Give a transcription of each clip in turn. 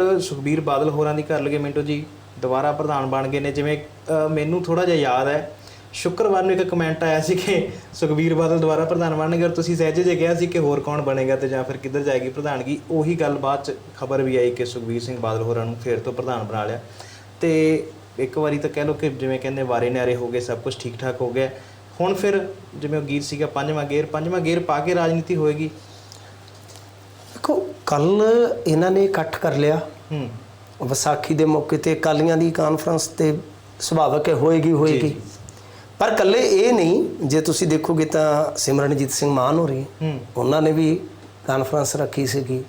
ਕੱਲ ਸੁਖਬੀਰ ਬਾਦਲ ਹੋਰਾਂ ਦੀ ਘਰ ਲਗੇ ਮਿੰਟੋ ਜੀ ਦੁਬਾਰਾ ਪ੍ਰਧਾਨ ਬਣ ਗਏ ਨੇ, ਜਿਵੇਂ ਮੈਨੂੰ ਥੋੜਾ ਜਿਹਾ ਯਾਦ ਹੈ, ਸ਼ੁੱਕਰਵਾਰ ਨੂੰ ਇੱਕ ਕਮੈਂਟ ਆਇਆ ਸੀ ਕਿ ਸੁਖਬੀਰ ਬਾਦਲ ਦੁਬਾਰਾ ਪ੍ਰਧਾਨ ਬਣਨਗੇ ਔਰ ਤੁਸੀਂ ਸਹਿਜੇ ਜੇ ਕਿਹਾ ਸੀ ਕਿ ਹੋਰ ਕੌਣ ਬਣੇਗਾ ਤੇ ਜਾਂ ਫਿਰ ਕਿੱਧਰ ਜਾਏਗੀ ਪ੍ਰਧਾਨਗੀ, ਉਹੀ ਗੱਲ ਬਾਅਦ ਚ ਖਬਰ ਵੀ ਆਈ ਕਿ ਸੁਖਬੀਰ ਸਿੰਘ ਬਾਦਲ ਹੋਰਾਂ ਨੂੰ ਫੇਰ ਤੋਂ ਪ੍ਰਧਾਨ ਬਣਾ ਲਿਆ। ਤੇ ਇੱਕ ਵਾਰੀ ਤਾਂ ਕਹਿ ਲਓ ਕਿ ਜਿਵੇਂ ਕਹਿੰਦੇ ਵਾਰੇ ਨਿਆਰੇ ਹੋ ਗਏ, ਸਭ ਕੁਝ ਠੀਕ ਠਾਕ ਹੋ ਗਿਆ। ਹੁਣ ਫਿਰ ਜਿਵੇਂ ਉਹ ਗੀਤ ਸੀਗਾ ਪੰਜਵਾਂ ਗੇਰ ਪੰਜਵਾਂ ਗੇਰ ਪਾ ਕੇ ਰਾਜਨੀਤੀ ਹੋਏਗੀ ਕੱਲ ਇਹਨਾਂ ਨੇ ਇਕੱਠ ਕਰ ਲਿਆ। ਹੂੰ। ਵਿਸਾਖੀ ਦੇ ਮੌਕੇ ਤੇ ਅਕਾਲੀਆਂ ਦੀ ਕਾਨਫਰੰਸ ਤੇ ਸੁਭਾਵਕ ਹੈ ਹੋਏਗੀ ਹੋਏਗੀ। ਪਰ ਕੱਲੇ ਇਹ ਨਹੀਂ ਜੇ ਤੁਸੀਂ ਦੇਖੋਗੇ ਤਾਂ ਸਿਮਰਨਜੀਤ ਸਿੰਘ ਮਾਨ ਹੋ ਰਹੀ ਹੂੰ। ਉਹਨਾਂ ਨੇ ਵੀ ਕਾਨਫਰੰਸ ਰੱਖੀ ਸੀਗੀ।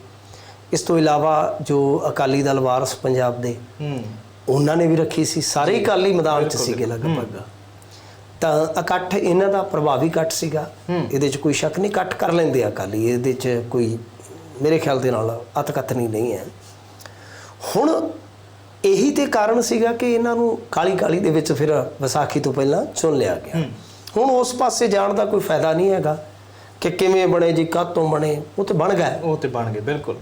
ਇਸ ਤੋਂ ਇਲਾਵਾ ਜੋ ਅਕਾਲੀ ਦਲ ਵਾਰਸ ਪੰਜਾਬ ਦੇ ਹੂੰ। ਉਹਨਾਂ ਨੇ ਵੀ ਰੱਖੀ ਸੀ। ਸਾਰੇ ਅਕਾਲੀ ਮੈਦਾਨ 'ਚ ਸੀਗੇ ਲਗਭਗ। ਤਾਂ ਇਕੱਠ ਇਹਨਾਂ ਦਾ ਪ੍ਰਭਾਵੀ ਇਕੱਠ ਸੀਗਾ। ਇਹਦੇ 'ਚ ਕੋਈ ਸ਼ੱਕ ਨਹੀਂ ਇਕੱਠ ਕਰ ਲੈਂਦੇ ਆ ਅਕਾਲੀ। ਇਹਦੇ 'ਚ ਕੋਈ ਮੇਰੇ ਖਿਆਲ ਦੇ ਨਾਲ ਅਤਕਥਨੀ ਨਹੀਂ ਹੈ। ਹੁਣ ਇਹੀ ਤੇ ਕਾਰਨ ਸੀਗਾ ਕਿ ਇਹਨਾਂ ਨੂੰ ਕਾਲੀ ਕਾਲੀ ਦੇ ਵਿੱਚ ਫਿਰ ਵਿਸਾਖੀ ਤੋਂ ਪਹਿਲਾਂ ਚੁਣ ਲਿਆ ਗਿਆ। ਹੁਣ ਉਸ ਪਾਸੇ ਜਾਣ ਦਾ ਕੋਈ ਫਾਇਦਾ ਨਹੀਂ ਹੈਗਾ ਕਿ ਕਿਵੇਂ ਬਣੇ ਜੀ ਕਦ ਤੋਂ ਬਣੇ ਉਹ ਤੇ ਬਣ ਗਿਆ ਉਹ ਤੇ ਬਣ ਗਏ ਬਿਲਕੁਲ।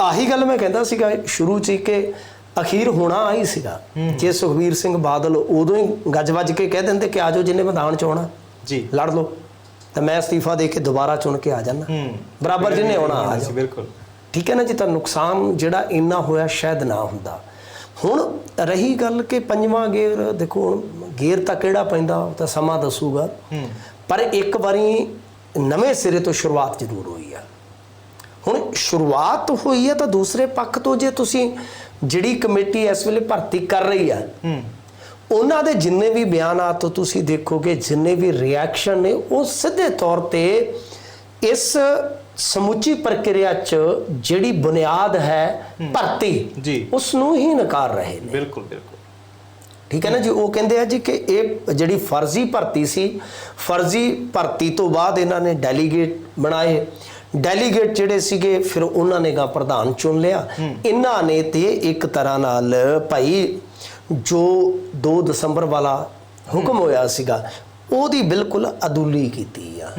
ਆਹੀ ਗੱਲ ਮੈਂ ਕਹਿੰਦਾ ਸੀਗਾ ਸ਼ੁਰੂ ਚ ਹੀ ਕਿ ਅਖੀਰ ਹੋਣਾ ਆਈ ਸੀਗਾ। ਜੇ ਸੁਖਬੀਰ ਸਿੰਘ ਬਾਦਲ ਉਦੋਂ ਹੀ ਗੱਜ ਵੱਜ ਕੇ ਕਹਿ ਦਿੰਦੇ ਕਿ ਆਜੋ ਜਿੰਨੇ ਮੈਦਾਨ ਚ ਆਉਣਾ ਜੀ। ਲੜ ਲਓ। ਤਾਂ ਮੈਂ ਅਸਤੀਫਾ ਦੇ ਕੇ ਦੁਬਾਰਾ ਚੁਣ ਕੇ ਆ ਜਾਣਾ ਬਰਾਬਰ ਜਿੰਨੇ ਆਉਣਾ ਆ ਜਾਓ। ਬਿਲਕੁਲ। ਠੀਕ ਹੈ ਨਾ ਜੀ ਤਾਂ ਨੁਕਸਾਨ ਜਿਹੜਾ ਇੰਨਾ ਹੋਇਆ ਸ਼ਾਇਦ ਨਾ ਹੁੰਦਾ। ਹੁਣ ਰਹੀ ਗੱਲ ਕਿ ਪੰਜਵਾਂ ਗੇਰ ਦੇਖੋ ਹੁਣ ਗੇਰ ਤਾਂ ਕਿਹੜਾ ਪੈਂਦਾ ਉਹ ਤਾਂ ਸਮਾਂ ਦੱਸੂਗਾ। ਪਰ ਇੱਕ ਵਾਰੀ ਨਵੇਂ ਸਿਰੇ ਤੋਂ ਸ਼ੁਰੂਆਤ ਜ਼ਰੂਰ ਹੋਈ ਆ। ਹੁਣ ਸ਼ੁਰੂਆਤ ਹੋਈ ਹੈ ਤਾਂ ਦੂਸਰੇ ਪੱਖ ਤੋਂ ਜੇ ਤੁਸੀਂ ਜਿਹੜੀ ਕਮੇਟੀ ਇਸ ਵੇਲੇ ਭਰਤੀ ਕਰ ਰਹੀ ਆ ਹੂੰ। ਉਹਨਾਂ ਦੇ ਜਿੰਨੇ ਵੀ ਬਿਆਨਾਤ ਤੁਸੀਂ ਦੇਖੋਗੇ ਜਿੰਨੇ ਵੀ ਰਿਐਕਸ਼ਨ ਨੇ ਉਹ ਸਿੱਧੇ ਤੌਰ ਤੇ ਇਸ ਸਮੁੱਚੀ ਪ੍ਰਕਿਰਿਆ 'ਚ ਜਿਹੜੀ ਬੁਨਿਆਦ ਹੈ ਭਰਤੀ ਜੀ। ਉਸ ਨੂੰ ਹੀ ਨਕਾਰ ਰਹੇ ਨੇ। ਬਿਲਕੁਲ ਬਿਲਕੁਲ। ਠੀਕ ਹੈ ਨਾ ਜੀ? ਉਹ ਕਹਿੰਦੇ ਆ ਜੀ ਕਿ ਇਹ ਜਿਹੜੀ ਫਰਜ਼ੀ ਭਰਤੀ ਸੀ ਫਰਜ਼ੀ ਭਰਤੀ ਤੋਂ ਬਾਅਦ ਇਹਨਾਂ ਨੇ ਡੈਲੀਗੇਟ ਬਣਾਏ। ਡੈਲੀਗੇਟ ਜਿਹੜੇ ਸੀਗੇ ਫਿਰ ਉਹਨਾਂ ਨੇ ਗਾ ਪ੍ਰਧਾਨ ਚੁਣ ਲਿਆ। ਇਹਨਾਂ ਨੇ ਤੇ ਇੱਕ ਤਰ੍ਹਾਂ ਨਾਲ ਭਾਈ ਜੋ 2 ਦਸੰਬਰ ਵਾਲਾ ਹੁਕਮ ਹੋਇਆ ਸੀਗਾ ਉਹਦੀ ਬਿਲਕੁਲ ਅਦੁੱਲੀ ਕੀਤੀ ਆ।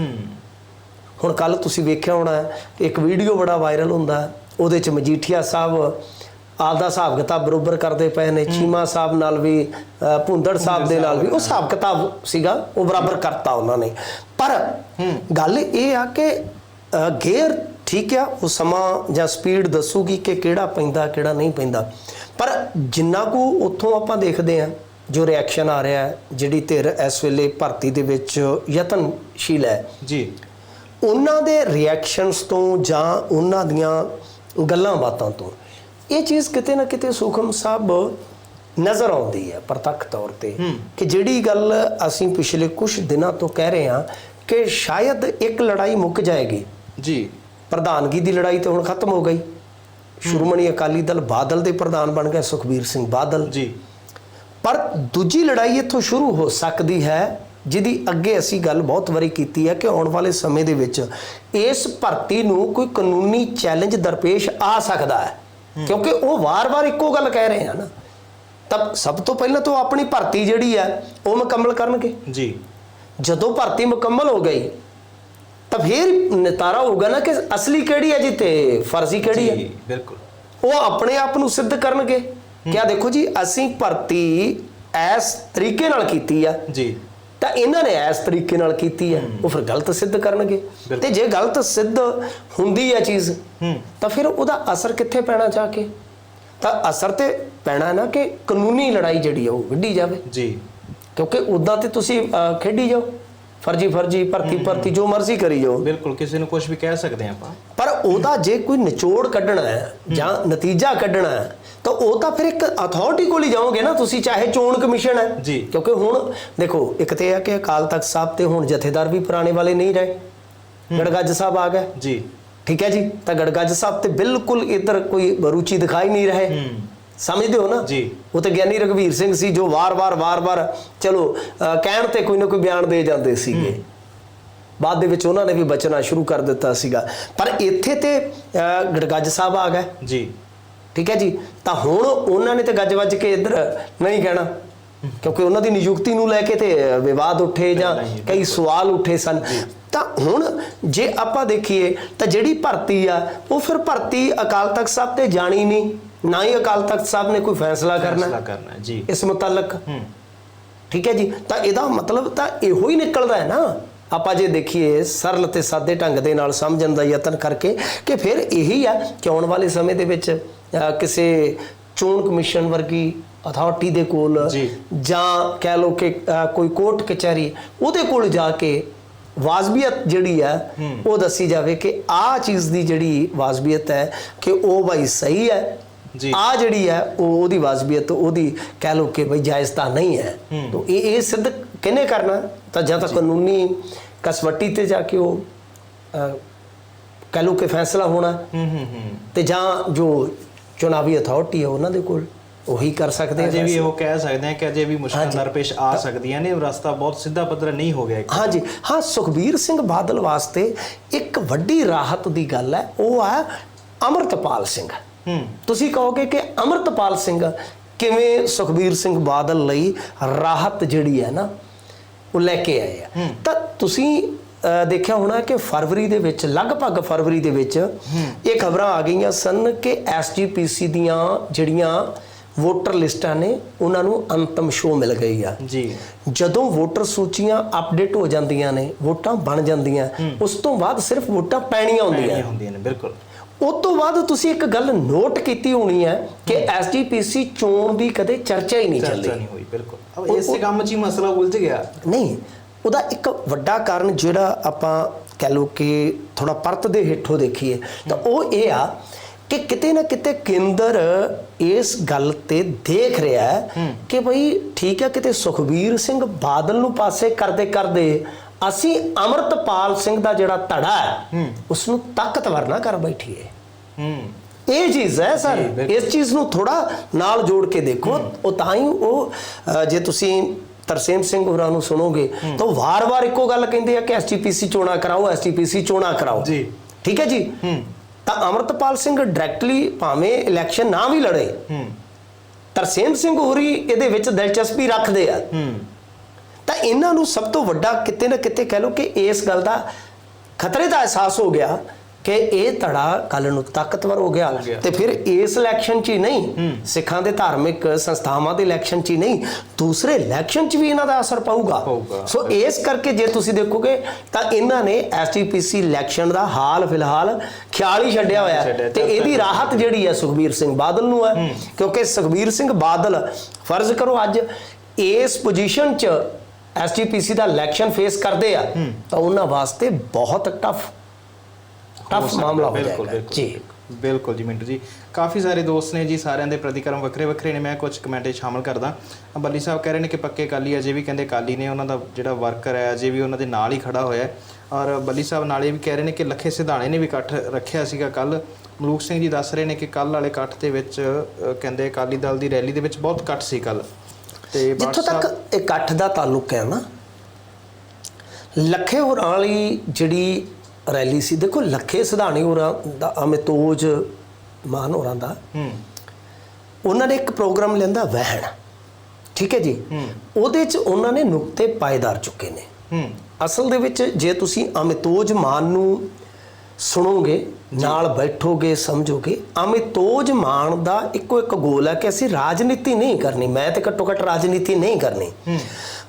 ਹੁਣ ਕੱਲ ਤੁਸੀਂ ਵੇਖਿਆ ਹੋਣਾ ਇੱਕ ਵੀਡੀਓ ਬੜਾ ਵਾਇਰਲ ਹੁੰਦਾ। ਉਹਦੇ ਚ ਮਜੀਠੀਆ ਸਾਹਿਬ ਆਪਦਾ ਹਿਸਾਬ ਕਿਤਾਬ ਬਰੋਬਰ ਕਰਦੇ ਪਏ ਨੇ ਚੀਮਾ ਸਾਹਿਬ ਨਾਲ ਵੀ ਭੁੰਦੜ ਸਾਹਿਬ ਦੇ ਨਾਲ ਵੀ ਉਹ ਹਿਸਾਬ ਕਿਤਾਬ ਸੀਗਾ ਉਹ ਬਰਾਬਰ ਕਰਤਾ ਉਹਨਾਂ ਨੇ। ਪਰ ਗੱਲ ਇਹ ਆ ਕਿ ਗੇਅਰ ਠੀਕ ਆ ਉਹ ਸਮਾਂ ਜਾਂ ਸਪੀਡ ਦੱਸੂਗੀ ਕਿ ਕਿਹੜਾ ਪੈਂਦਾ ਕਿਹੜਾ ਨਹੀਂ ਪੈਂਦਾ। ਪਰ ਜਿੰਨਾ ਕੁ ਉੱਥੋਂ ਆਪਾਂ ਦੇਖਦੇ ਆ ਜੋ ਰਿਐਕਸ਼ਨ ਆ ਰਿਹਾ ਹੈ ਜਿਹੜੀ ਧਿਰ ਇਸ ਵੇਲੇ ਭਰਤੀ ਦੇ ਵਿੱਚ ਯਤਨਸ਼ੀਲ ਹੈ ਜੀ। ਉਹਨਾਂ ਦੇ ਰਿਐਕਸ਼ਨਸ ਤੋਂ ਜਾਂ ਉਹਨਾਂ ਦੀਆਂ ਗੱਲਾਂ ਬਾਤਾਂ ਤੋਂ ਇਹ ਚੀਜ਼ ਕਿਤੇ ਨਾ ਕਿਤੇ ਸੁਖਮ ਸਾਹਿਬ ਨਜ਼ਰ ਆਉਂਦੀ ਹੈ ਪ੍ਰਤੱਖ ਤੌਰ ਤੇ ਕਿ ਜਿਹੜੀ ਗੱਲ ਅਸੀਂ ਪਿਛਲੇ ਕੁਝ ਦਿਨਾਂ ਤੋਂ ਕਹਿ ਰਹੇ ਹਾਂ ਕਿ ਸ਼ਾਇਦ ਇੱਕ ਲੜਾਈ ਮੁੱਕ ਜਾਏਗੀ। ਜੀ। ਪ੍ਰਧਾਨਗੀ ਦੀ ਲੜਾਈ ਤੇ ਹੁਣ ਖਤਮ ਹੋ ਗਈ। ਸ਼੍ਰੋਮਣੀ ਅਕਾਲੀ ਦਲ ਬਾਦਲ ਦੇ ਪ੍ਰਧਾਨ ਬਣ ਗਏ ਸੁਖਬੀਰ ਸਿੰਘ ਬਾਦਲ। ਜੀ। ਪਰ ਦੂਜੀ ਲੜਾਈ ਇੱਥੋਂ ਸ਼ੁਰੂ ਹੋ ਸਕਦੀ ਹੈ ਜਿਹਦੀ ਅੱਗੇ ਅਸੀਂ ਗੱਲ ਬਹੁਤ ਵਾਰੀ ਕੀਤੀ ਹੈ ਕਿ ਆਉਣ ਵਾਲੇ ਸਮੇਂ ਦੇ ਵਿੱਚ ਇਸ ਭਰਤੀ ਨੂੰ ਕੋਈ ਕਾਨੂੰਨੀ ਚੈਲੰਜ ਦਰਪੇਸ਼ ਆ ਸਕਦਾ ਹੈ। ਕਿਉਂਕਿ ਉਹ ਵਾਰ-ਵਾਰ ਇੱਕੋ ਗੱਲ ਕਹਿ ਰਹੇ ਹਨ। ਤਾਂ ਸਭ ਤੋਂ ਪਹਿਲਾਂ ਤਾਂ ਆਪਣੀ ਭਰਤੀ ਜਿਹੜੀ ਹੈ ਉਹ ਮੁਕੰਮਲ ਕਰਨਗੇ। ਜੀ। ਜਦੋਂ ਭਰਤੀ ਮੁਕੰਮਲ ਹੋ ਗਈ ਤਾਂ ਫਿਰ ਨਿਤਾਰਾ ਹੋਊਗਾ ਨਾ ਕਿ ਅਸਲੀ ਕਿਹੜੀ ਹੈ ਜੀ ਤੇ ਫਰਜ਼ੀ ਕਿਹੜੀ ਹੈ? ਜੀ ਬਿਲਕੁਲ। ਉਹ ਆਪਣੇ ਆਪ ਨੂੰ ਸਿੱਧ ਕਰਨਗੇ। ਕਿਆ ਦੇਖੋ ਜੀ ਅਸੀਂ ਭਰਤੀ ਇਸ ਤਰੀਕੇ ਨਾਲ ਕੀਤੀ ਆ। ਜੀ। ਤਾਂ ਇਹਨਾਂ ਨੇ ਇਸ ਤਰੀਕੇ ਨਾਲ ਕੀਤੀ ਆ। ਉਹ ਫਿਰ ਗਲਤ ਸਿੱਧ ਕਰਨਗੇ। ਤੇ ਜੇ ਗਲਤ ਸਿੱਧ ਹੁੰਦੀ ਹੈ ਚੀਜ਼ ਤਾਂ ਫਿਰ ਉਹਦਾ ਅਸਰ ਕਿੱਥੇ ਪੈਣਾ ਜਾ ਕੇ? ਤਾਂ ਅਸਰ ਤੇ ਪੈਣਾ ਨਾ ਕਿ ਕਾਨੂੰਨੀ ਲੜਾਈ ਜਿਹੜੀ ਆ ਉਹ ਵਿੱਢੀ ਜਾਵੇ। ਜੀ। ਕਿਉਂਕਿ ਉਦਾਂ ਤੇ ਤੁਸੀਂ ਖੇਡੀ ਜਾਓ। ਫਰਜੀ ਫਰਜੀ ਭਰਤੀ ਭਰਤੀ ਜੋ ਮਰਜ਼ੀ ਕਰੀ ਜਾਓ। ਬਿਲਕੁਲ ਕਿਸੇ ਨੂੰ ਕੁਝ ਵੀ ਕਹਿ ਸਕਦੇ ਆਪਾਂ। ਪਰ ਉਹਦਾ ਜੇ ਕੋਈ ਨਿਚੋੜ ਕੱਢਣਾ ਹੈ ਜਾਂ ਨਤੀਜਾ ਕੱਢਣਾ ਹੈ ਤਾਂ ਉਹ ਤਾਂ ਫਿਰ ਇੱਕ ਅਥਾਰਟੀ ਕੋਲ ਹੀ ਜਾਓਗੇ ਨਾ ਤੁਸੀਂ ਚਾਹੇ ਚੋਣ ਕਮਿਸ਼ਨ ਹੈ। ਜੀ। ਕਿਉਂਕਿ ਹੁਣ ਦੇਖੋ ਇੱਕ ਤੇ ਹੈ ਕਿ ਅਕਾਲ ਤਖਤ ਸਾਹਿਬ ਤੇ ਹੁਣ ਜਥੇਦਾਰ ਵੀ ਪੁਰਾਣੇ ਵਾਲੇ ਨਹੀਂ ਰਹੇ। ਗੜਗੱਜ ਸਾਹਿਬ ਆ ਗਏ। ਜੀ। ਠੀਕ ਹੈ ਜੀ? ਤਾਂ ਗੜਗੱਜ ਸਾਹਿਬ ਤੇ ਬਿਲਕੁਲ ਇੱਧਰ ਕੋਈ ਰੁਚੀ ਦਿਖਾਈ ਨਹੀਂ ਰਹੇ। ਹੂੰ। ਸਮਝਦੇ ਹੋ ਨਾ? ਜੀ। ਉਹ ਤੇ ਗਿਆਨੀ ਰਗਵੀਰ ਸਿੰਘ ਸੀ ਜੋ ਵਾਰ-ਵਾਰ ਵਾਰ-ਵਾਰ ਚਲੋ ਕਹਿਣ ਤੇ ਕੋਈ ਨਾ ਕੋਈ ਬਿਆਨ ਦੇ ਜਾਂਦੇ ਸੀਗੇ। ਬਾਅਦ ਦੇ ਵਿੱਚ ਉਹਨਾਂ ਨੇ ਵੀ ਬਚਣਾ ਸ਼ੁਰੂ ਕਰ ਦਿੱਤਾ ਸੀਗਾ। ਪਰ ਇੱਥੇ ਤੇ ਗੜਗੱਜ ਸਾਹਿਬ ਆ ਗਏ। ਜੀ। ਠੀਕ ਹੈ ਜੀ? ਤਾਂ ਹੁਣ ਉਹਨਾਂ ਨੇ ਤੇ ਗੱਜ ਵੱਜ ਕੇ ਇੱਧਰ ਨਹੀਂ ਕਹਿਣਾ। ਕਿਉਂਕਿ ਉਹਨਾਂ ਦੀ ਨਿਯੁਕਤੀ ਨੂੰ ਲੈ ਕੇ ਤੇ ਵਿਵਾਦ ਉੱਠੇ ਜਾਂ ਕਈ ਸਵਾਲ ਉੱਠੇ ਸਨ। ਤਾਂ ਹੁਣ ਜੇ ਆਪਾਂ ਦੇਖੀਏ ਤਾਂ ਜਿਹੜੀ ਭਰਤੀ ਆ ਉਹ ਫਿਰ ਭਰਤੀ ਅਕਾਲ ਤਖਤ ਸਾਹਿਬ ਤੇ ਜਾਣੀ ਨਹੀਂ। ਨਾ ਹੀ ਅਕਾਲ ਤਖਤ ਸਾਹਿਬ ਨੇ ਕੋਈ ਫੈਸਲਾ ਕਰਨਾ। ਫੈਸਲਾ ਹੈ ਕਰਨਾ ਹੈ ਜੀ। ਇਸ ਮੁਤਲਕ। ਹੂੰ। ਠੀਕ ਹੈ ਜੀ ਤਾਂ ਇਹਦਾ ਮਤਲਬ ਤਾਂ ਇਹੋ ਹੀ ਨਿਕਲਦਾ ਹੈ ਨਾ। ਆਪਾਂ ਜੇ ਦੇਖੀਏ ਸਰਲ ਤੇ ਸਾਦੇ ਢੰਗ ਦੇ ਨਾਲ ਸਮਝਣ ਦਾ ਯਤਨ ਕਰਕੇ ਕਿ ਫਿਰ ਇਹੀ ਆ ਕਿ ਆਉਣ ਵਾਲੇ ਸਮੇਂ ਦੇ ਵਿੱਚ ਕਿਸੇ ਚੋਣ ਕਮਿਸ਼ਨ ਵਰਗੀ ਅਥਾਰਟੀ ਦੇ ਕੋਲ ਜੀ। ਕਹਿ ਲਓ ਕਿ ਕੋਈ ਕੋਰਟ ਕਚਹਿਰੀ ਉਹਦੇ ਕੋਲ ਜਾ ਕੇ ਵਾਜਬੀਅਤ ਜਿਹੜੀ ਹੈ। ਉਹ ਦੱਸੀ ਜਾਵੇ ਕਿ ਆਹ ਚੀਜ਼ ਦੀ ਜਿਹੜੀ ਵਾਜਬੀਅਤ ਹੈ ਕਿ ਉਹ ਭਾਈ ਸਹੀ ਹੈ। ਆ ਜਿਹੜੀ ਹੈ ਉਹ ਉਹਦੀ ਵਾਜਬੀਅਤ ਉਹਦੀ ਕਹਿ ਲਓ ਕਿ ਭਈ ਜਾਇਜ਼ ਤਾਂ ਨਹੀਂ ਹੈ। ਤਾਂ ਇਹ ਇਹ ਸਿੱਧ ਕਿਹਨੇ ਕਰਨਾ? ਤਾਂ ਜਾਂ ਤਾਂ ਕਾਨੂੰਨੀ ਕਸਵੱਟੀ ਤੇ ਜਾ ਕੇ ਉਹ ਕਹਿ ਲਓ ਕਿ ਫੈਸਲਾ ਹੋਣਾ। ਹੂੰ ਹੂੰ ਹੂੰ। ਤੇ ਜਾਂ ਜੋ ਚੁਣਾਵੀ ਅਥਾਰਟੀ ਹੈ ਉਹਨਾਂ ਦੇ ਕੋਲ ਉਹੀ ਕਰ ਸਕਦੇ ਆ ਅਜੇ ਵੀ। ਉਹ ਕਹਿ ਸਕਦੇ ਆ ਕਿ ਅਜੇ ਵੀ ਮੁਸ਼ਕਲ। ਦਰਪੇਸ਼ ਆ ਸਕਦੀਆਂ ਨੇ ਰਸਤਾ ਬਹੁਤ ਸਿੱਧਾ ਪੱਧਰਾ ਨਹੀਂ ਹੋ ਗਿਆ। ਹਾਂਜੀ। ਹਾਂ ਸੁਖਬੀਰ ਸਿੰਘ ਬਾਦਲ ਵਾਸਤੇ ਇੱਕ ਵੱਡੀ ਰਾਹਤ ਦੀ ਗੱਲ ਹੈ ਉਹ ਹੈ ਅਮਰਤਪਾਲ ਸਿੰਘ। ਹੂੰ ਤੁਸੀਂ ਕਹੋਗੇ ਕਿ ਅਮਰਤਪਾਲ ਸਿੰਘ ਕਿਵੇਂ ਸੁਖਬੀਰ ਸਿੰਘ ਬਾਦਲ ਲਈ ਰਾਹਤ ਜਿਹੜੀ ਹੈ ਨਾ ਉਹ ਲੈ ਕੇ ਆਏ ਆ। ਤਾਂ ਤੁਸੀਂ ਦੇਖਿਆ ਹੋਣਾ ਕਿ ਫਰਵਰੀ ਦੇ ਵਿੱਚ ਲਗਭਗ ਫਰਵਰੀ ਦੇ ਵਿੱਚ ਇਹ ਖਬਰਾਂ ਆ ਗਈਆਂ ਸਨ ਕਿ ਐਸਜੀਪੀਸੀ ਦੀਆਂ ਜਿਹੜੀਆਂ ਵੋਟਰ ਲਿਸਟਾਂ ਨੇ ਉਹਨਾਂ ਨੂੰ ਅੰਤਮ ਸ਼ੋ ਮਿਲ ਗਈ ਆ। ਜੀ। ਜਦੋਂ ਵੋਟਰ ਸੂਚੀਆਂ ਅਪਡੇਟ ਹੋ ਜਾਂਦੀਆਂ ਨੇ ਵੋਟਾਂ ਬਣ ਜਾਂਦੀਆਂ ਉਸ ਤੋਂ ਬਾਅਦ ਸਿਰਫ ਵੋਟਾਂ ਪੈਣੀਆਂ ਹੁੰਦੀਆਂ। ਪੈਣੀਆਂ ਹੁੰਦੀਆਂ ਨੇ ਬਿਲਕੁਲ। ਉਸ ਤੋਂ ਬਾਅਦ ਤੁਸੀਂ ਇੱਕ ਗੱਲ ਨੋਟ ਕੀਤੀ ਹੋਣੀ ਹੈ ਕਿ ਐਸਜੀਪੀਸੀ ਚੋਣ ਦੀ ਕਦੇ ਚਰਚਾ ਹੀ ਨਹੀਂ ਚਰਚਾ ਚੱਲੀ ਨਹੀਂ ਹੋਈ ਬਿਲਕੁਲ। ਅਬ ਇਸੇ ਕੰਮ 'ਚ ਹੀ ਮਸਲਾ ਉਲਝ ਗਿਆ। ਨਹੀਂ ਉਹਦਾ ਇੱਕ ਵੱਡਾ ਕਾਰਨ ਜਿਹੜਾ ਆਪਾਂ ਕਹਿ ਲਓ ਕਿ ਥੋੜਾ ਪਰਤ ਦੇ ਹੇਠੋਂ ਦੇਖੀਏ ਤਾਂ ਉਹ ਇਹ ਆ ਕਿ ਕਿਤੇ ਨਾ ਕਿਤੇ ਕੇਂਦਰ ਇਸ ਗੱਲ ਤੇ ਦੇਖ ਰਿਹਾ ਹੈ ਕਿ ਭਈ ਠੀਕ ਹੈ ਕਿਤੇ ਸੁਖਬੀਰ ਸਿੰਘ ਬਾਦਲ ਨੂੰ ਪਾਸੇ ਕਰਦੇ ਕਰਦੇ ਅਸੀਂ ਅਮਰਤਪਾਲ ਸਿੰਘ ਦਾ ਜਿਹੜਾ ਧੜਾ ਹੈ ਉਸ ਨੂੰ ਤਾਕਤਵਰ ਨਾ ਕਰ ਬੈਠੀਏ। ਹੂੰ। ਇਹ ਚੀਜ਼ ਹੈ ਸਰ। ਇਸ ਚੀਜ਼ ਨੂੰ ਥੋੜਾ ਨਾਲ ਜੋੜ ਕੇ ਦੇਖੋ। ਉਹ ਤਾਂ ਹੀ ਉਹ ਜੇ ਤੁਸੀਂ ਤਰਸੇਮ ਸਿੰਘ ਹੋਰਾਂ ਨੂੰ ਸੁਣੋਗੇ ਤਾਂ ਵਾਰ-ਵਾਰ ਇੱਕੋ ਗੱਲ ਕਹਿੰਦੇ ਆ ਕਿ ਐਸਟੀਪੀਸੀ ਚੋਣਾਂ ਕਰਾਓ ਐਸਟੀਪੀਸੀ ਚੋਣਾਂ ਕਰਾਓ। ਜੀ। ਠੀਕ ਹੈ ਜੀ? ਹੂੰ। ਤਾਂ ਅਮਰਤਪਾਲ ਸਿੰਘ ਡਾਇਰੈਕਟਲੀ ਭਾਵੇਂ ਇਲੈਕਸ਼ਨ ਨਾ ਵੀ ਲੜੇ ਹੂੰ। ਤਰਸੇਮ ਸਿੰਘ ਹੋਰੀ ਇਹਦੇ ਵਿੱਚ ਦਿਲਚਸਪੀ ਰੱਖਦੇ ਆ। ਹੂੰ। ਤਾਂ ਇਹਨਾਂ ਨੂੰ ਸਭ ਤੋਂ ਵੱਡਾ ਕਿਤੇ ਨਾ ਕਿਤੇ ਕਹਿ ਲਓ ਕਿ ਇਸ ਗੱਲ ਦਾ ਖਤਰੇ ਦਾ ਅਹਿਸਾਸ ਹੋ ਗਿਆ ਕਿ ਇਹ ਧੜਾ ਕੱਲ ਨੂੰ ਤਾਕਤਵਰ ਹੋ ਗਿਆ। ਤੇ ਫਿਰ ਇਸ ਇਲੈਕਸ਼ਨ 'ਚ ਹੀ ਨਹੀਂ ਸਿੱਖਾਂ ਦੇ ਧਾਰਮਿਕ ਸੰਸਥਾਵਾਂ ਦੇ ਇਲੈਕਸ਼ਨ 'ਚ ਹੀ ਨਹੀਂ ਦੂਸਰੇ ਇਲੈਕਸ਼ਨ 'ਚ ਵੀ ਇਹਨਾਂ ਦਾ ਅਸਰ ਪਊਗਾ। ਸੋ ਇਸ ਕਰਕੇ ਜੇ ਤੁਸੀਂ ਦੇਖੋਗੇ ਤਾਂ ਇਹਨਾਂ ਨੇ ਐਸਟੀਪੀਸੀ ਇਲੈਕਸ਼ਨ ਦਾ ਹਾਲ ਫਿਲਹਾਲ ਖਿਆਲ ਹੀ ਛੱਡਿਆ ਹੋਇਆ ਤੇ ਇਹਦੀ ਰਾਹਤ ਜਿਹੜੀ ਹੈ ਸੁਖਬੀਰ ਸਿੰਘ ਬਾਦਲ ਨੂੰ ਹੈ ਕਿਉਂਕਿ ਸੁਖਬੀਰ ਸਿੰਘ ਬਾਦਲ ਫਰਜ਼ ਕਰੋ ਅੱਜ ਇਸ ਪੋਜੀਸ਼ਨ 'ਚ ਐਸਜੀਪੀਸੀ ਦਾ ਇਲੈਕਸ਼ਨ ਫੇਸ ਕਰਦੇ ਆ ਤਾਂ ਉਹਨਾਂ ਵਾਸਤੇ ਬਹੁਤ ਟਫ ਟਫ ਮਾਮਲਾ ਹੋ ਬਿਲਕੁਲ ਜਾਏਗਾ। ਜੀ। ਬਿਲਕੁਲ। ਜੀ ਮਿੰਟੂ ਜੀ। ਕਾਫੀ ਸਾਰੇ ਦੋਸਤ ਨੇ ਜੀ ਸਾਰਿਆਂ ਦੇ ਪ੍ਰਤੀਕਰਮ ਵੱਖਰੇ ਵੱਖਰੇ ਨੇ ਮੈਂ ਕੁਝ ਕਮੈਂਟ ਸ਼ਾਮਲ ਕਰਦਾ। ਬੱਲੀ ਸਾਹਿਬ ਕਹਿ ਰਹੇ ਨੇ ਕਿ ਪੱਕੇ ਕਾਲੀ ਅਜੇ ਵੀ ਕਹਿੰਦੇ ਕਾਲੀ ਨੇ ਉਹਨਾਂ ਦਾ ਜਿਹੜਾ ਵਰਕਰ ਹੈ ਅਜੇ ਵੀ ਉਹਨਾਂ ਦੇ ਨਾਲ ਹੀ ਖੜਾ ਹੋਇਆ ਔਰ ਬੱਲੀ ਸਾਹਿਬ ਨਾਲੇ ਵੀ ਕਹਿ ਰਹੇ ਨੇ ਕਿ ਲੱਖੇ ਸਿਧਾਣੇ ਨੇ ਵੀ ਇਕੱਠ ਰੱਖਿਆ ਸੀਗਾ ਕੱਲ ਮਲੂਕ ਸਿੰਘ ਜੀ ਦੱਸ ਰਹੇ ਨੇ ਕਿ ਕੱਲ ਵਾਲੇ ਇਕੱਠ ਦੇ ਵਿੱਚ ਕਹਿੰਦੇ ਅਕਾਲੀ ਦਲ ਦੀ ਰੈਲੀ ਦੇ ਵਿੱਚ ਬਹੁਤ ਇਕੱਠ ਸੀ ਕੱਲ ਤੇ ਜਿੱਥੋਂ ਤੱਕ ਇਕੱਠ ਦਾ ਤਾਲੁਕ ਹੈ ਨਾ ਲੱਖੇ ਹੋਰਾਂ ਵਾਲੀ ਜਿਹੜੀ ਰੈਲੀ ਸੀ ਦੇਖੋ ਲੱਖੇ ਸਿਧਾਣੀ ਹੋਰਾਂ ਦਾ ਅਮਿਤੋਜ ਮਾਨ ਹੋਰਾਂ ਦਾ ਹੂੰ। ਉਹਨਾਂ ਨੇ ਇੱਕ ਪ੍ਰੋਗਰਾਮ ਲੈਂਦਾ ਵਹਿਣ ਠੀਕ ਹੈ ਜੀ? ਉਹਦੇ 'ਚ ਉਹਨਾਂ ਨੇ ਨੁਕਤੇ ਪਾਇਦਾਰ ਚੁੱਕੇ ਨੇ। ਹੂੰ। ਅਸਲ ਦੇ ਵਿੱਚ ਜੇ ਤੁਸੀਂ ਅਮਿਤੋਜ ਮਾਨ ਨੂੰ ਸੁਣੋਗੇ ਨਾਲ ਬੈਠੋਗੇ ਸਮਝੋਗੇ ਅਮਿਤੋਜ ਮਾਨ ਦਾ ਇੱਕੋ ਇੱਕ ਗੋਲ ਹੈ ਕਿ ਅਸੀਂ ਰਾਜਨੀਤੀ ਨਹੀਂ ਕਰਨੀ ਮੈਂ ਤੇ ਘੱਟੋ ਘੱਟ ਰਾਜਨੀਤੀ ਨਹੀਂ ਕਰਨੀ।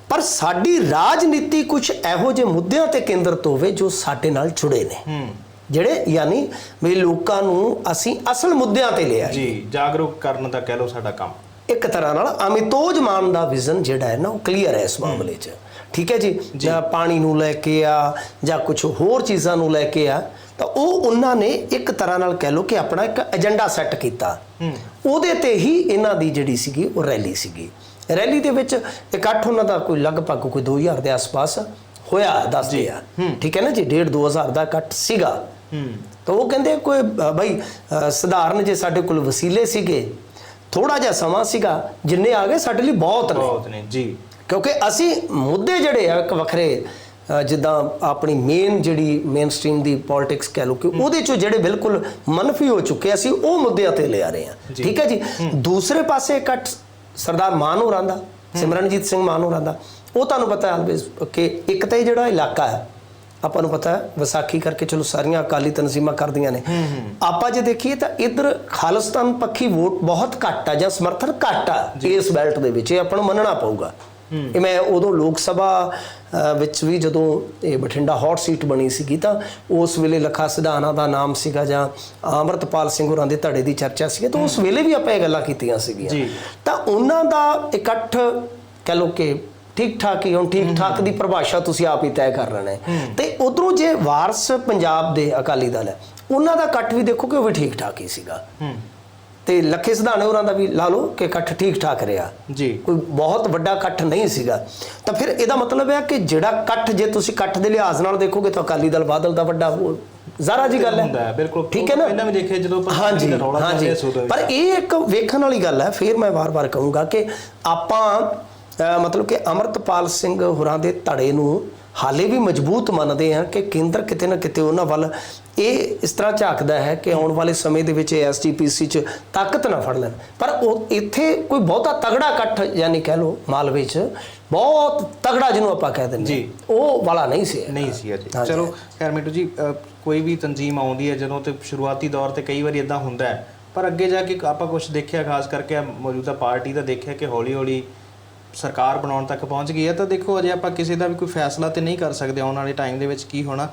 ਪਰ ਸਾਡੀ ਰਾਜਨੀਤੀ ਕੁਝ ਇਹੋ ਜਿਹੇ ਮੁੱਦਿਆਂ ਤੇ ਕੇਂਦਰਿਤ ਹੋਵੇ ਜੋ ਸਾਡੇ ਨਾਲ ਜੁੜੇ ਨੇ। ਜਿਹੜੇ ਯਾਨੀ ਵੀ ਲੋਕਾਂ ਨੂੰ ਅਸੀਂ ਅਸਲ ਮੁੱਦਿਆਂ ਤੇ ਲਿਆ ਜੀ ਜਾਗਰੂਕ ਕਰਨ ਦਾ ਕਹਿ ਲਓ ਸਾਡਾ ਕੰਮ। ਇੱਕ ਤਰ੍ਹਾਂ ਨਾਲ ਅਮਿਤੋਜ ਮਾਨ ਦਾ ਵਿਜ਼ਨ ਜਿਹੜਾ ਹੈ ਨਾ ਉਹ ਕਲੀਅਰ ਹੈ ਇਸ ਮਾਮਲੇ 'ਚ। ਠੀਕ ਹੈ ਜੀ? ਜਾਂ। ਪਾਣੀ ਨੂੰ ਲੈ ਕੇ ਆ ਜਾਂ ਕੁਝ ਹੋਰ ਚੀਜ਼ਾਂ ਨੂੰ ਲੈ ਕੇ ਆ ਤਾਂ ਉਹ ਉਹਨਾਂ ਨੇ ਇੱਕ ਤਰ੍ਹਾਂ ਨਾਲ ਕਹਿ ਲਓ ਕਿ ਆਪਣਾ ਇੱਕ ਏਜੰਡਾ ਸੈੱਟ ਕੀਤਾ। ਉਹਦੇ ਤੇ ਹੀ ਇਹਨਾਂ ਦੀ ਜਿਹੜੀ ਸੀਗੀ ਉਹ ਰੈਲੀ ਸੀਗੀ। ਰੈਲੀ ਦੇ ਵਿੱਚ ਇਕੱਠ ਉਹਨਾਂ ਦਾ ਕੋਈ ਲਗਭਗ ਕੋਈ 2000 ਦੇ ਆਸ-ਪਾਸ ਹੋਇਆ ਦੱਸਦੇ ਆ ਠੀਕ ਹੈ ਨਾ ਜੀ? 1.5 2000 ਦਾ ਇਕੱਠ ਸੀਗਾ। ਤਾਂ ਉਹ ਕਹਿੰਦੇ ਕੋਈ ਅ, ਸਧਾਰਨ ਜੇ ਸਾਡੇ ਕੋਲ ਵਸੀਲੇ ਸੀਗੇ ਥੋੜਾ ਜਿਹਾ ਸਮਾਂ ਸੀਗਾ ਜਿੰਨੇ ਆ ਗਏ ਸਾਡੇ ਲਈ ਬਹੁਤ ਨੇ। ਬਹੁਤ ਨੇ ਜੀ। ਕਿਉਂਕਿ ਅਸੀਂ ਮੁੱਦੇ ਜਿਹੜੇ ਆ ਇੱਕ ਵੱਖਰੇ ਜਿੱਦਾਂ ਆਪਣੀ ਮੇਨ ਜਿਹੜੀ ਮੇਨ ਸਟ੍ਰੀਮ ਦੀ ਪੋਲਿਟਿਕਸ ਕਹਿ ਲਓ ਕਿ ਉਹਦੇ ਚੋਂ ਜਿਹੜੇ ਬਿਲਕੁਲ ਮਨਫੀ ਹੋ ਚੁੱਕੇ ਅਸੀਂ ਉਹ ਮੁੱਦਿਆਂ ਤੇ ਲਿਆ ਰਹੇ ਹਾਂ। ਠੀਕ ਹੈ ਜੀ? ਦੂਸਰੇ ਪਾਸੇ ਇਕੱਠ ਸਰਦਾਰ ਮਾਨ ਹੋਰਾਂ ਦਾ ਸਿਮਰਨਜੀਤ ਸਿੰਘ ਮਾਨ ਹੋਰਾਂ ਦਾ ਉਹ ਤੁਹਾਨੂੰ ਪਤਾ ਹੈ ਆਲਵੇਜ਼ ਕਿ ਇੱਕ ਤਾਂ ਇਹ ਜਿਹੜਾ ਇਲਾਕਾ ਹੈ ਆਪਾਂ ਨੂੰ ਪਤਾ ਹੈ ਵਿਸਾਖੀ ਕਰਕੇ ਚਲੋ ਸਾਰੀਆਂ ਅਕਾਲੀ ਤਨਜ਼ੀਮਾਂ ਕਰਦੀਆਂ ਨੇ। ਆਪਾਂ ਜੇ ਦੇਖੀਏ ਤਾਂ ਇੱਧਰ ਖਾਲਿਸਤਾਨ ਪੱਖੀ ਵੋਟ ਬਹੁਤ ਘੱਟ ਆ ਜਾਂ ਸਮਰਥਨ ਘੱਟ ਆ ਇਸ ਬੈਲਟ ਦੇ ਵਿੱਚ ਇਹ ਆਪਾਂ ਨੂੰ ਮੰਨਣਾ ਪਊਗਾ। ਇਹ ਮੈਂ ਉਦੋਂ ਲੋਕ ਸਭਾ ਵਿੱਚ ਵੀ ਜਦੋਂ ਇਹ ਬਠਿੰਡਾ ਹੌਟ ਸੀਟ ਬਣੀ ਸੀਗੀ ਤਾਂ ਉਸ ਵੇਲੇ ਲੱਖਾ ਸਿਧਾਣਾ ਦਾ ਨਾਮ ਸੀਗਾ ਜਾਂ ਅਮਰਤਪਾਲ ਸਿੰਘ ਹੋਰਾਂ ਦੇ ਧੜੇ ਦੀ ਚਰਚਾ ਸੀ ਤਾਂ ਉਸ ਵੇਲੇ ਵੀ ਆਪਾਂ ਇਹ ਗੱਲਾਂ ਕੀਤੀਆਂ ਸੀਗੀਆਂ। ਤਾਂ ਉਹਨਾਂ ਦਾ ਇਕੱਠ ਕਹ ਲੋ ਕਿ ਠੀਕ ਠਾਕ ਹੀ ਹੁਣ ਠੀਕ ਠਾਕ ਦੀ ਪਰਿਭਾਸ਼ਾ ਤੁਸੀਂ ਆਪ ਹੀ ਤੈਅ ਕਰ ਲੈਣਾ ਹੈ। ਤੇ ਉਧਰੋਂ ਜੇ ਵਾਰਸ ਪੰਜਾਬ ਦੇ ਅਕਾਲੀ ਦਲ ਹੈ ਉਹਨਾਂ ਦਾ ਇਕੱਠ ਵੀ ਦੇਖੋ ਕਿ ਉਹ ਵੀ ਠੀਕ ਠਾਕ ਹੀ ਸੀਗਾ। ਤੇ ਲੱਖੇ ਸਿਧਾਣੇ ਹੋਰਾਂ ਦਾ ਵੀ ਲਾ ਲਓ ਕਿ ਇਕੱਠ ਠੀਕ ਠਾਕ ਰਿਹਾ। ਜੀ। ਕੋਈ ਬਹੁਤ ਵੱਡਾ ਇਕੱਠ ਨਹੀਂ ਸੀਗਾ। ਤਾਂ ਫਿਰ ਇਹਦਾ ਮਤਲਬ ਹੈ ਕਿ ਜਿਹੜਾ ਇਕੱਠ ਜੇ ਤੁਸੀਂ ਇਕੱਠ ਦੇ ਲਿਹਾਜ਼ ਨਾਲ ਦੇਖੋਗੇ ਤਾਂ ਅਕਾਲੀ ਦਲ ਬਾਦਲ ਦਾ ਵੱਡਾ ਉਹ ਜ਼ਾਰਾ ਜੀ ਗੱਲ ਹੈ। ਹੈ ਬਿਲਕੁਲ। ਠੀਕ ਹੈ ਨਾ? ਪਹਿਲਾਂ ਵੀ ਦੇਖਿਆ ਜਦੋਂ ਹਾਂਜੀ ਹਾਂਜੀ। ਪਰ ਇਹ ਇੱਕ ਵੇਖਣ ਵਾਲੀ ਗੱਲ ਹੈ ਫਿਰ ਮੈਂ ਵਾਰ-ਵਾਰ ਕਹੂੰਗਾ ਕਿ ਆਪਾਂ ਮਤਲਬ ਕਿ ਅਮਰਤਪਾਲ ਸਿੰਘ ਹੋਰਾਂ ਦੇ ਧੜੇ ਨੂੰ ਹਾਲੇ ਵੀ ਮਜ਼ਬੂਤ ਮੰਨਦੇ ਹਾਂ ਕਿ ਕੇਂਦਰ ਕਿਤੇ ਨਾ ਕਿਤੇ ਉਹਨਾਂ ਵੱਲ ਇਹ ਇਸ ਤਰ੍ਹਾਂ ਝਾਕਦਾ ਹੈ ਕਿ ਆਉਣ ਵਾਲੇ ਸਮੇਂ ਦੇ ਵਿੱਚ ਐਸਜੀਪੀਸੀ 'ਚ ਤਾਕਤ ਨਾ ਫੜ ਲੈਣ ਪਰ ਉਹ ਇੱਥੇ ਕੋਈ ਬਹੁਤਾ ਤਗੜਾ ਇਕੱਠ ਯਾਨੀ ਕਹਿ ਲਓ ਮਾਲਵੇ 'ਚ ਬਹੁਤ ਤਗੜਾ ਜਿਹਨੂੰ ਆਪਾਂ ਕਹਿ ਦਿੰਦੇ ਜੀ। ਉਹ ਵਾਲਾ ਨਹੀਂ ਸੀ ਨਹੀਂ ਸੀ ਅਜੇ। ਚਲੋ ਖੈਰ ਮਿੰਟੂ ਜੀ ਕੋਈ ਵੀ ਤਨਜ਼ੀਮ ਆਉਂਦੀ ਹੈ ਜਦੋਂ ਤੇ ਸ਼ੁਰੂਆਤੀ ਦੌਰ ਤੇ ਕਈ ਵਾਰੀ ਇਦਾਂ ਹੁੰਦਾ ਹੈ। ਪਰ ਅੱਗੇ ਜਾ ਕੇ ਆਪਾਂ ਕੁਝ ਦੇਖਿਆ ਖਾਸ ਕਰਕੇ ਮੌਜੂਦਾ ਪਾਰਟੀ ਦਾ ਦੇਖਿਆ ਕਿ ਹੌਲੀ ਹੌਲੀ ਸਰਕਾਰ ਬਣਾਉਣ ਤੱਕ ਪਹੁੰਚ ਗਈ ਹੈ ਤਾਂ ਦੇਖੋ ਅਜੇ ਆਪਾਂ ਕਿਸੇ ਦਾ ਵੀ ਕੋਈ ਫੈਸਲਾ ਤੇ ਨਹੀਂ ਕਰ ਸਕਦੇ ਆਉਣ ਵਾਲੇ ਟਾਈਮ ਦੇ ਵਿੱਚ ਕੀ ਹੋਣਾ।